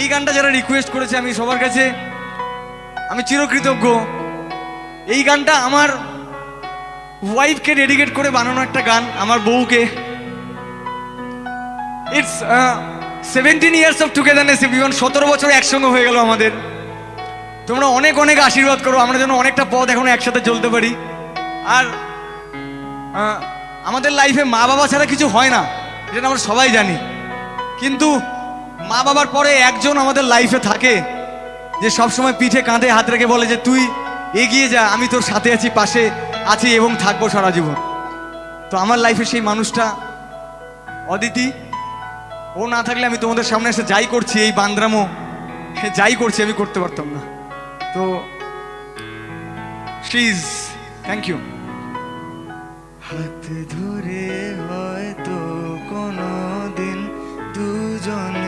এই গানটা যারা রিকোয়েস্ট করেছে, আমি সবার কাছে, আমি চিরকৃতজ্ঞ। এই গানটা আমার ওয়াইফকে ডেডিকেট করে বানানো একটা গান, আমার বউকে। It's seventeen years of togetherness even সতেরো বছর একসঙ্গে হয়ে গেল আমাদের। তোমরা অনেক অনেক আশীর্বাদ করো, আমরা যেন অনেকটা পথ এখন একসাথে চলতে পারি। আর আমাদের লাইফে মা বাবা ছাড়া কিছু হয় না, যেটা আমরা সবাই জানি। কিন্তু মা বাবার পরে একজন আমাদের লাইফে থাকে, যে সব সময় পিঠে কাঁধে হাত রেখে বলে যে, তুই এগিয়ে যা, আমি তোর সাথে আছি, পাশে আছি এবং থাকব সারা জীবন। তো আমার লাইফে সেই মানুষটা অদিতি, ও না থাকলে আমি তোমাদের সামনে এসে যাই করছি, এই বান্দ্রামো, যাই করছি, আমি করতে পারতাম না। তো প্লিজ থ্যাংক ইউ হাত ধরে হয়তো কোনো দিন দুজনে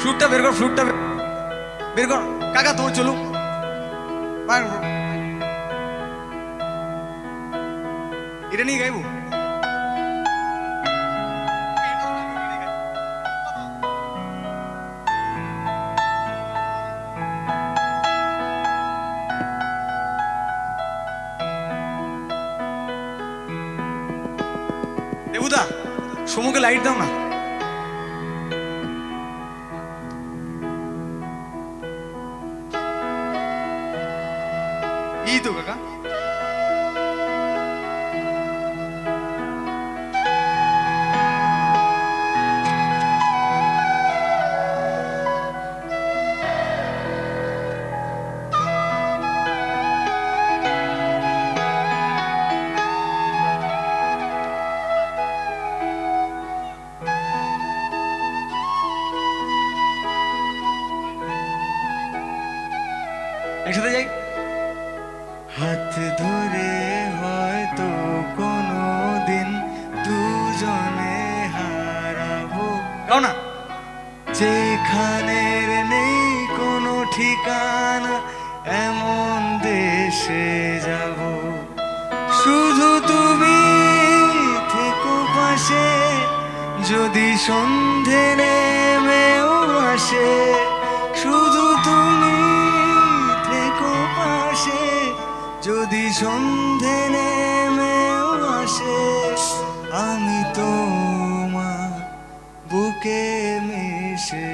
ফ্লুটটা বের কর, ফ্লুটটা বের- কর। কাকা তোমার চলুক। এটা নিয়ে গাইবো? দেবুদা, সমুকে লাইট দাও না। এই তো কাকা একসাথে যাই হাত ধরে হয়তো কোনো দিন দুজনে হারাবো। না যেখানের নেই কোনো ঠিকানা, এমন দেশে যাব। শুধু তুমি থেকো পাশে, যদি সন্ধে নেমেও আসে সন্ধে নেমেও আসে আমি তোমার বুকে মিশে।